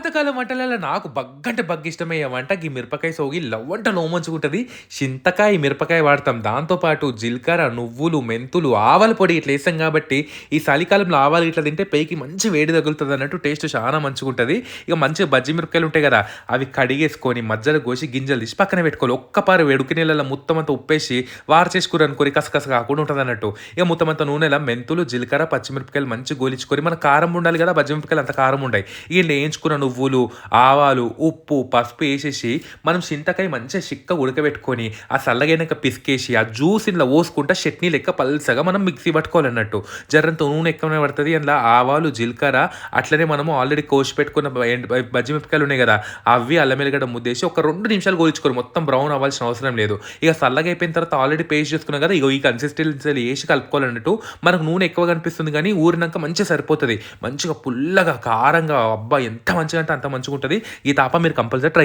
పాతకాలం వంటలలో నాకు బగ్గంటే బగ్గ ఇష్టమయ్యే వంట ఈ మిరపకాయ సోగి లవ్వంట నోమంచుకుంటుంది. చింతకాయ మిరపకాయ వాడతాం. దాంతోపాటు జీలకర్ర నువ్వులు మెంతులు ఆవాల పొడి ఇట్లా వేస్తాం కాబట్టి ఈ చలికాలంలో ఆవాలు ఇట్లా తింటే పైకి మంచి వేడి తగులుతుంది అన్నట్టు టేస్ట్ చాలా మంచిగా ఇక మంచిగా బజ్జి మిరపకాయలు ఉంటాయి కదా అవి కడిగేసుకొని మధ్యలో కోసి గింజలు తీసి పక్కన పెట్టుకోవాలి. ఒక్కపారు వేడుకి నీళ్ళలో మొత్తం అంతా ఉప్పేసి వారు చేసుకుని అనుకోని కసకస కాకుండా ఉంటుంది అన్నట్టు. ఇక మొత్తం అంతా నూనెలో మెంతులు జీలకర్ర పచ్చిమిరపకాయలు మంచి గోలించుకొని మన కారం ఉండాలి కదా బజ్జి మిరపకాయలు అంత కారం ఉంటాయి ఇక వేయించుకున్న నువ్వులు ఆవాలు ఉప్పు పసుపు వేసేసి మనం చింతకాయ మంచిగా చిక్క ఉడకబెట్టుకొని ఆ చల్లగైనాక పిసికేసి ఆ జ్యూస్ ఇంట్లో పోసుకుంటా చట్నీ లెక్క పల్సగా మనం మిక్సీ పట్టుకోవాలన్నట్టు. జర్రంత నూనె ఎక్కువనే పడుతుంది అందులో ఆవాలు జీలకర్ర అట్లనే మనము ఆల్రెడీ కోసి పెట్టుకున్న బజ్జి మిరపకాయలు ఉన్నాయి కదా అవి అల్లం ముద్దేసి ఒక రెండు నిమిషాలు గోలించుకోరు మొత్తం బ్రౌన్ అవ్వాల్సిన అవసరం లేదు. ఇక చల్లగా అయిపోయిన తర్వాత ఆల్రెడీ పేస్ట్ చేసుకున్నాం కదా ఇగో ఈ కన్సిస్టెన్సీ వేసి కలుపుకోవాలన్నట్టు మనకు నూనె ఎక్కువ కనిపిస్తుంది కానీ ఊరినాక మంచిగా సరిపోతుంది. మంచిగా పుల్లగా కారంగా అబ్బా ఎంత మంచిగా మంచిగా అంటే అంత మంచిగా ఉంటుంది ఈ తాప మీరు కంపల్సరీ ట్రై